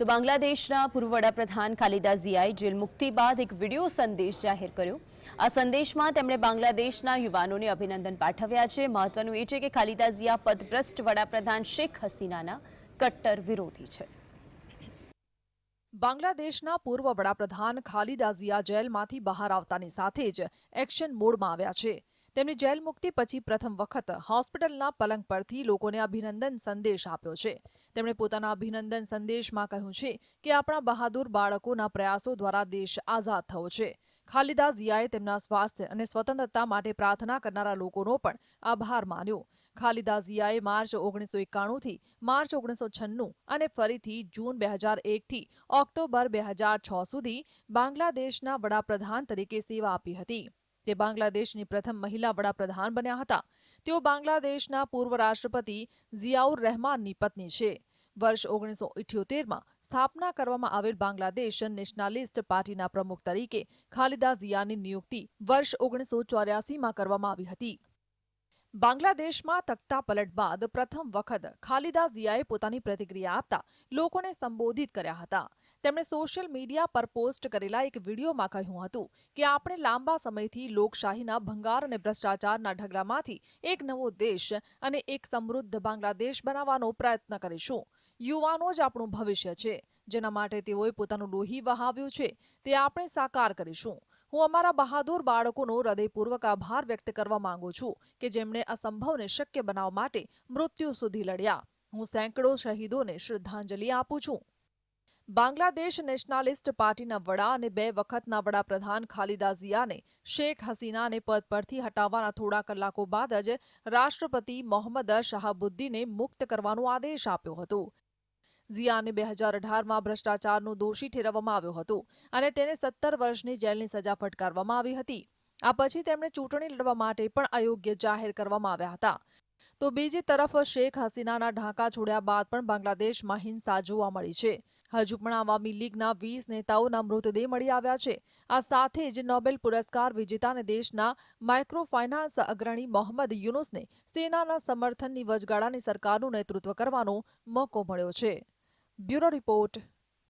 તો બાંગ્લાદેશના પૂર્વ વડાપ્રધાન ખાલિદા ઝિયાએ જેલ મુક્તિ બાદ એક વીડિયો સંદેશ જાહેર કર્યો. આ સંદેશમાં તેમણે બાંગ્લાદેશના યુવાનોને અભિનંદન પાઠવ્યા છે. મહત્વનું એ છે કે ખાલિદા ઝિયા પદભ્રષ્ટ વડાપ્રધાન શેખ હસીનાના કટ્ટર વિરોધી છે. બાંગ્લાદેશના પૂર્વ વડાપ્રધાન ખાલિદા ઝિયા જેલમાંથી બહાર આવતાની સાથે જ એક્શન મોડમાં આવ્યા છે. તેમની જેલ મુક્તિ પછી પ્રથમ વખત હોસ્પિટલના પલંગ પરથી લોકોને અભિનંદન સંદેશ આપ્યો છે. તેમણે પોતાના અભિનંદન સંદેશમાં કહ્યું છે કે આપણા બહાદુર બાળકોના પ્રયાસો દ્વારા દેશ આઝાદ થયો છે. ખાલિદા ઝિયાએ તેમના સ્વાસ્થ્ય અને સ્વતંત્રતા માટે પ્રાર્થના કરનારા લોકોનો પણ આભાર માન્યો. ખાલિદા ઝિયાએ માર્ચ ઓગણીસો એકાણુંથી માર્ચ ઓગણીસો છન્નું અને ફરીથી જૂન બે હજાર એકથી ઓક્ટોબર બે હજાર છ સુધી બાંગ્લાદેશના વડાપ્રધાન તરીકે સેવા આપી હતી. તે બાંગ્લાદેશની પ્રથમ મહિલા વડાપ્રધાન બન્યા હતા. તેઓ બાંગ્લાદેશના પૂર્વ રાષ્ટ્રપતિ ઝિયાઉર રહેમાનની પત્ની છે. વર્ષ ઓગણીસો ઇઠ્યોતેરમાં સ્થાપના કરવામાં આવેલ બાંગ્લાદેશ નેશનાલિસ્ટ પાર્ટીના પ્રમુખ તરીકે ખાલિદા ઝિયાની નિયુક્તિ વર્ષ ઓગણીસો ચોર્યાસીમાં કરવામાં આવી હતી. બાંગ્લાદેશમાં તખ્તા પલટ બાદ પ્રથમ વખત ખાલિદા ઝિયાએ પોતાની પ્રતિક્રિયા આપતા લોકોને સંબોધિત કર્યા હતા. તેમણે સોશિયલ મીડિયા પર પોસ્ટ કરેલા એક વિડીયોમાં કહ્યું હતું કે, આપણે લાંબા સમયથી લોકશાહીના ભંગાર અને ભ્રષ્ટાચારના ઢગલામાંથી એક નવો દેશ અને એક સમૃદ્ધ બાંગ્લાદેશ બનાવવાનો પ્રયત્ન કરીશું. યુવાનો જ આપણું ભવિષ્ય છે. જેના માટે તેઓએ પોતાનું લોહી વહાવ્યું છે. તે આપણે સાકાર કરીશું. હું અમારા બહાદુર બાળકોનો હૃદયપૂર્વક આભાર વ્યક્ત કરવા માંગુ છું કે જેમણે અસંભવને શક્ય બનાવવા માટે મૃત્યુ સુધી લડ્યા. હું સેંકડો શહીદોને શ્રદ્ધાંજલિ આપું છું. બાંગ્લાદેશ નેશનાલિસ્ટ પાર્ટીના વડા અને બે વખતના વડાપ્રધાન ખાલિદા ઝિયાને શેખ હસીનાને પદ પરથી હટાવવાના થોડા કલાકો બાદ જ રાષ્ટ્રપતિ મોહમ્મદ શાહબુદ્દીને મુક્ત કરવાનો આદેશ આપ્યો હતો. ઝિયાને બે હજાર અઢારમાં ભ્રષ્ટાચારનો દોષી ઠેરવવામાં આવ્યો હતો અને તેને સત્તર વર્ષની જેલની સજા ફટકારવામાં આવી હતી. આ પછી તેમણે ચૂંટણી લડવા માટે પણ અયોગ્ય જાહેર કરવામાં આવ્યા હતા. તો બીજી તરફ શેખ હસીનાના ઢાંકા છોડ્યા બાદ પણ બાંગ્લાદેશમાં હિંસા જોવા મળી છે. હજુ પણ આવામી લીગના વીસ નેતાઓના મૃતદેહ મળી આવ્યા છે. આ સાથે જ નોબેલ પુરસ્કાર વિજેતાને દેશના માઇક્રો ફાઇનાન્સ અગ્રણી મોહમ્મદ યુનુસને સેનાના સમર્થનની વચગાળાની સરકારનું નેતૃત્વ કરવાનો મોકો મળ્યો છે. bureau report.